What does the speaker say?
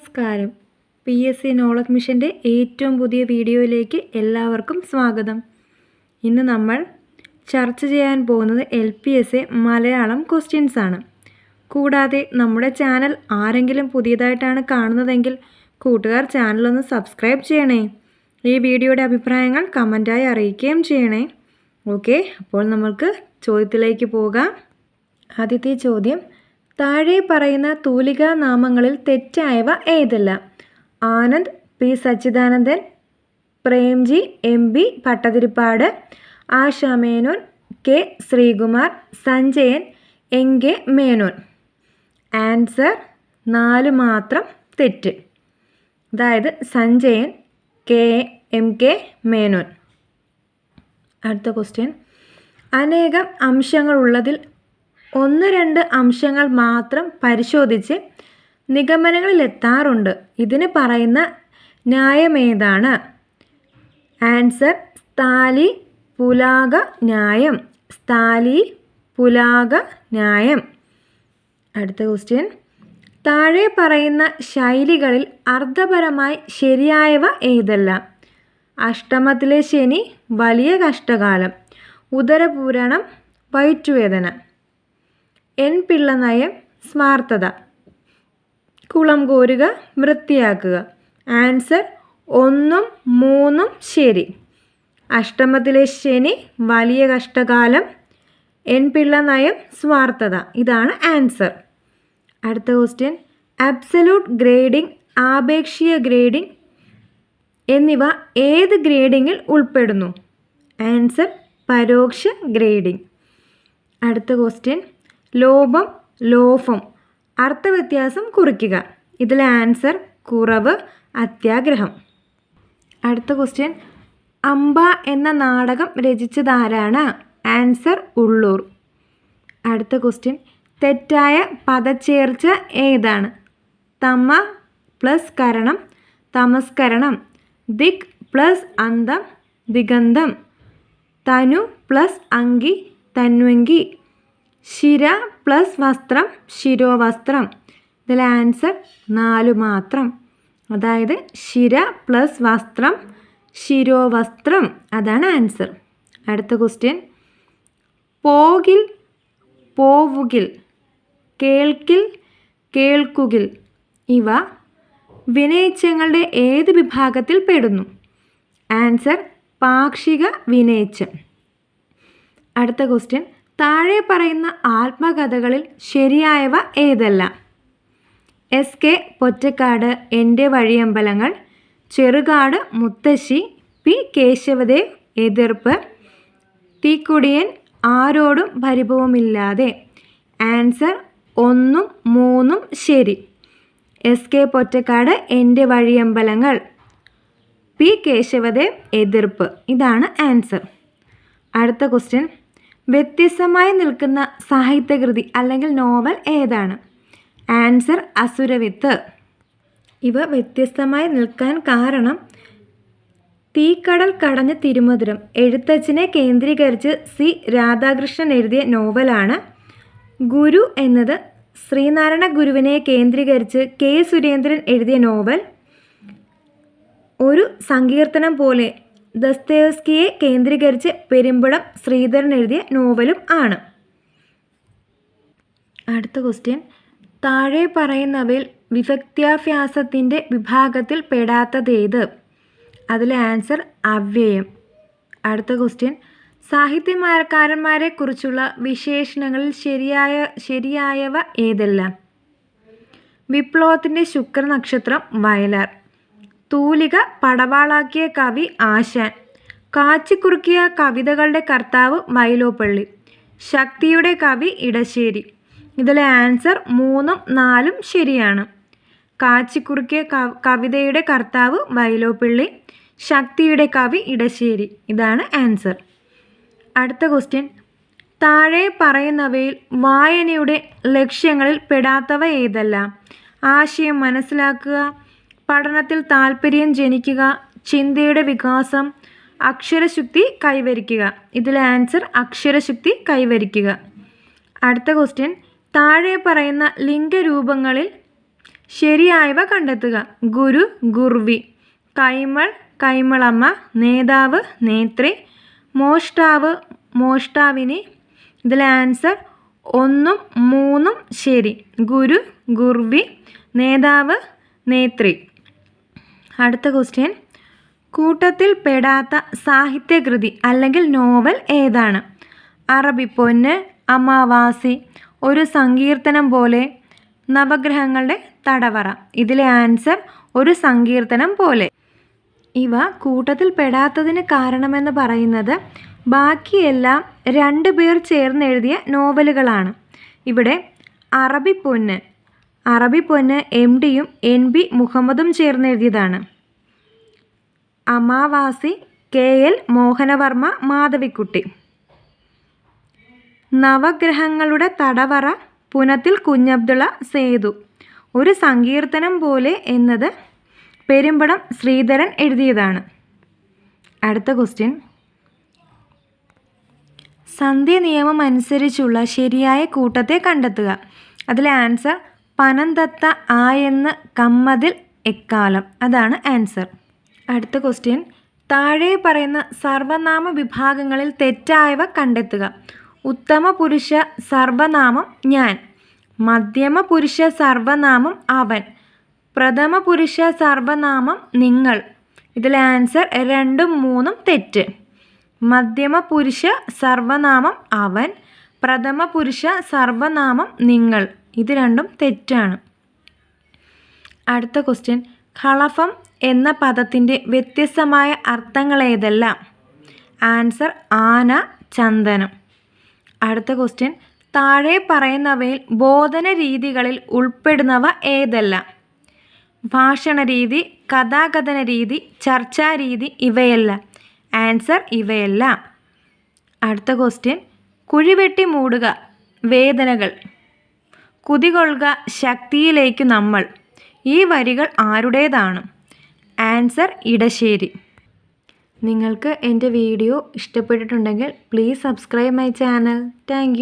നമസ്കാരം. P S C knowledge മിഷന്റെ ഏറ്റവും പുതിയ വീഡിയോയിലേക്ക് എല്ലാവർക്കും സ്വാഗതം. ഇന്ന് നമ്മൾ ചർച്ച ചെയ്യാൻ പോകുന്നത് L P S A Malayalam questions ആണ്. കൂടാതെ നമ്മുടെ ചാനൽ ആരെങ്കിലും പുതിയതായിട്ടാണ് കാണുന്നതെങ്കിൽ കൂട്ടുകാർ ചാനലൊന്ന് സബ്സ്ക്രൈബ് ചെയ്യണേ. ഈ വീഡിയോയുടെ അഭിപ്രായങ്ങൾ കമന്റായി അറിയിക്കുകയും ചെയ്യണേ. ഓക്കെ അപ്പോൾ നമുക്ക് ചോദ്യത്തിലേക്ക് പോകാം. ആദ്യത്തെ ചോദ്യം താഴെ പറയുന്ന തൂലികാ നാമങ്ങളിൽ തെറ്റായവ ഏതെല്ലാം? Anand P. Sachidanandan Premji M. B Pattathiripad Asha Menon K. Sreekumar Sanjayan N K. Menon. Answer നാല് മാത്രം തെറ്റ്. അതായത് Sanjayan K. M. K. Menon. അടുത്ത ക്വസ്റ്റ്യൻ. അനേകം അംശങ്ങളുള്ളതിൽ ഒന്ന് രണ്ട് അംശങ്ങൾ മാത്രം പരിശോധിച്ച് നിഗമനങ്ങളിലെത്താറുണ്ട്. ഇതിന് പറയുന്ന ന്യായമേതാണ്? ആൻസർ സ്ഥാലി പുലാക ന്യായം. സ്ഥാലി പുലാക ന്യായം. അടുത്ത ക്വസ്റ്റ്യൻ. താഴെ പറയുന്ന ശൈലികളിൽ അർത്ഥപരമായി ശരിയായവ ഏതെല്ലാം? അഷ്ടമത്തിലെ ശനി വലിയ കഷ്ടകാലം. ഉദരപൂരണം വയറ്റുവേദന. എൻ പിള്ള നയം സ്മാർത്തത കുളം കോരുക വൃത്തിയാക്കുക. ആൻസർ ഒന്നും മൂന്നും ശരി. അഷ്ടമത്തിലെ ശനി വലിയ കഷ്ടകാലം. എൻ പിള്ള നയം സ്വാർത്ഥത. ഇതാണ് ആൻസർ. അടുത്ത ക്വസ്റ്റ്യൻ. അബ്സല്യൂട്ട് ഗ്രേഡിംഗ് ആപേക്ഷിക ഗ്രേഡിംഗ് എന്നിവ ഏത് ഗ്രേഡിങ്ങിൽ ഉൾപ്പെടുന്നു? ആൻസർ പരോക്ഷ ഗ്രേഡിംഗ്. അടുത്ത ക്വസ്റ്റ്യൻ. ലോഭം ലോഫം അർത്ഥവ്യത്യാസം കുറിക്കുക. ഇതിലെ ആൻസർ കുറവ് അത്യാഗ്രഹം. അടുത്ത ക്വസ്റ്റ്യൻ. അമ്പ എന്ന നാടകം രചിച്ചതാരാണ്? ആൻസർ ഉള്ളൂർ. അടുത്ത ക്വസ്റ്റ്യൻ. തെറ്റായ പദച്ചേർച്ച ഏതാണ്? തമ പ്ലസ് കരണം തമസ്കരണം. ദിക് പ്ലസ് അന്തം ദിഗന്ധം. തനു പ്ലസ് അങ്കി തന്വങ്കി. ശിര പ്ലസ് വസ്ത്രം ശിരോവസ്ത്രം. ഇതിലെ ആൻസർ നാല് മാത്രം. അതായത് ശിര പ്ലസ് വസ്ത്രം ശിരോവസ്ത്രം. അതാണ് ആൻസർ. അടുത്ത ക്വസ്റ്റ്യൻ. പോകിൽ പോവുകിൽ കേൾക്കിൽ കേൾക്കുകിൽ ഇവ വിനയിച്ചങ്ങളുടെ ഏത് വിഭാഗത്തിൽ പെടുന്നു? ആൻസർ പാക്ഷിക വിനയിച്ചം. അടുത്ത ക്വസ്റ്റ്യൻ. താഴെ പറയുന്ന ആത്മകഥകളിൽ ശരിയായവ ഏതെല്ലാം? എസ് കെ പൊറ്റക്കാട് എന്റെ വഴിയമ്പലങ്ങൾ ചെറുകാട് മുത്തശ്ശി പി കേശവദേവ് എതിർപ്പ് തീക്കുടിയൻ ആരോടും പരിഭവമില്ലാതെ. ആൻസർ ഒന്നും മൂന്നും ശരി. എസ് കെ പൊറ്റക്കാട് എന്റെ വഴിയമ്പലങ്ങൾ പി കേശവദേവ് എതിർപ്പ്. ഇതാണ് ആൻസർ. അടുത്ത ക്വസ്റ്റ്യൻ. വ്യത്യസ്തമായി നിൽക്കുന്ന സാഹിത്യകൃതി അല്ലെങ്കിൽ നോവൽ ഏതാണ്? ആൻസർ അസുരവിത്ത്. ഇവ വ്യത്യസ്തമായി നിൽക്കാൻ കാരണം തീക്കടൽ കടഞ്ഞ തിരുമധുരം. എഴുത്തച്ഛനെ കേന്ദ്രീകരിച്ച് സി. രാധാകൃഷ്ണൻ എഴുതിയ നോവലാണ്. ഗുരു എന്നത് ശ്രീനാരായണ ഗുരുവിനെ കേന്ദ്രീകരിച്ച് കെ സുരേന്ദ്രൻ എഴുതിയ നോവൽ. ഒരു സങ്കീർത്തനം പോലെ ദസ്തേവസ്കിയെ കേന്ദ്രീകരിച്ച് പെരുമ്പടം ശ്രീധരൻ എഴുതിയ നോവലും ആണ്. അടുത്ത ക്വസ്റ്റ്യൻ താഴെ പറയുന്നവയിൽ വിഭക്ത്യാഭ്യാസത്തിന്റെ വിഭാഗത്തിൽ പെടാത്തതേത് അതിലെ ആൻസർ അവ്യയം. അടുത്ത ക്വസ്റ്റ്യൻ സാഹിത്യകാരന്മാരെ കുറിച്ചുള്ള വിശേഷണങ്ങളിൽ ശരിയായ ശരിയായവ ഏതെല്ലാം? വിപ്ലവത്തിന്റെ ശുക്രനക്ഷത്രം വയലാർ. തൂലിക പടവാളാക്കിയ കവി ആശാൻ. കാച്ചിക്കുറുക്കിയ കവിതകളുടെ കർത്താവ് മൈലോപ്പള്ളി. ശക്തിയുടെ കവി ഇടശ്ശേരി. ഇതിലെ ആൻസർ മൂന്നും നാലും ശരിയാണ്. കാച്ചിക്കുറുക്കിയ കവിതയുടെ കർത്താവ് മൈലോപ്പള്ളി. ശക്തിയുടെ കവി ഇടശ്ശേരി. ഇതാണ് ആൻസർ. അടുത്ത ക്വസ്റ്റ്യൻ. താഴെ പറയുന്നവയിൽ വായനയുടെ ലക്ഷ്യങ്ങളിൽ പെടാത്തവ ഏതല്ല? ആശയം മനസ്സിലാക്കുക പഠനത്തിൽ താല്പര്യം ജനിക്കുക ചിന്തയുടെ വികാസം അക്ഷരശുദ്ധി കൈവരിക്കുക. ഇതിലെ ആൻസർ അക്ഷരശുദ്ധി കൈവരിക്കുക. അടുത്ത ക്വസ്റ്റ്യൻ. താഴെ പറയുന്ന ലിംഗരൂപങ്ങളിൽ ശരിയായവ കണ്ടെത്തുക. ഗുരു ഗുർവി. കൈമൾ കൈമളമ്മ നേതാവ് നേത്രി. മോഷ്ടാവ് മോഷ്ടാവിനി. ഇതിലെ ആൻസർ ഒന്നും മൂന്നും ശരി. ഗുരു ഗുർവി. നേതാവ് നേത്രി. അടുത്ത ക്വസ്റ്റ്യൻ കൂട്ടത്തിൽ പെടാത്ത സാഹിത്യകൃതി അല്ലെങ്കിൽ നോവൽ ഏതാണ്? അറബി പൊന്ന് അമാവാസി ഒരു സങ്കീർത്തനം പോലെ നവഗ്രഹങ്ങളുടെ തടവറ. ഇതിലെ ആൻസർ ഒരു സങ്കീർത്തനം പോലെ. ഇവ കൂട്ടത്തിൽ പെടാത്തതിന് കാരണമെന്ന് പറയുന്നത് ബാക്കിയെല്ലാം രണ്ടു പേർ ചേർന്നെഴുതിയ നോവലുകളാണ്. ഇവിടെ അറബി പൊന്ന് അറബി പൊന്ന് എം ഡിയും എൻ ബി മുഹമ്മദും ചേർന്ന് എഴുതിയതാണ് അമാവാസി കെ എൽ മോഹനവർമ്മ മാധവിക്കുട്ടി. നവഗ്രഹങ്ങളുടെ തടവറ പുനത്തിൽ കുഞ്ഞബ്ദുള്ള സേതു. ഒരു സങ്കീർത്തനം പോലെ എന്നത് പെരുമ്പടം ശ്രീധരൻ എഴുതിയതാണ്. അടുത്ത ക്വസ്റ്റ്യൻ. സന്ധ്യ നിയമം അനുസരിച്ചുള്ള ശരിയായ കൂട്ടത്തെ കണ്ടെത്തുക. അതിലെ ആൻസർ പനന്തത്ത ആയെന്ന് കമ്മതിൽ എക്കാലം. അതാണ് ആൻസർ. അടുത്ത ക്വസ്റ്റ്യൻ. താഴെ പറയുന്ന സർവനാമ വിഭാഗങ്ങളിൽ തെറ്റായവ കണ്ടെത്തുക. ഉത്തമ പുരുഷ സർവനാമം ഞാൻ. മധ്യമ പുരുഷ സർവനാമം അവൻ. പ്രഥമ പുരുഷ സർവനാമം നിങ്ങൾ. ഇതിലെ ആൻസർ രണ്ടും മൂന്നും തെറ്റ്. മധ്യമ പുരുഷ സർവനാമം അവൻ. പ്രഥമ പുരുഷ സർവനാമം നിങ്ങൾ. ഇത് രണ്ടും തെറ്റാണ്. അടുത്ത ക്വസ്റ്റ്യൻ കളഫം എന്ന പദത്തിന്റെ വ്യത്യസ്തമായ അർത്ഥങ്ങളേതെല്ലാം? ആൻസർ ആന ചന്ദനം. അടുത്ത ക്വസ്റ്റ്യൻ താഴെ പറയുന്നവയിൽ ബോധന രീതികളിൽ ഉൾപ്പെടുന്നവ ഏതെല്ലാം? ഭാഷണ രീതി കഥാകഥന രീതി ചർച്ചാ രീതി ഇവയെല്ലാം. ആൻസർ ഇവയല്ല. അടുത്ത ക്വസ്റ്റ്യൻ കുഴിവെട്ടി മൂടുക വേദനകൾ. കുതികൊള്ളുക ശക്തിയിലേക്ക് നമ്മൾ. ഈ വരികൾ ആരുടേതാണ്? ആൻസർ ഇടശ്ശേരി. നിങ്ങൾക്ക് എന്റെ വീഡിയോ ഇഷ്ടപ്പെട്ടിട്ടുണ്ടെങ്കിൽ please subscribe my channel. Thank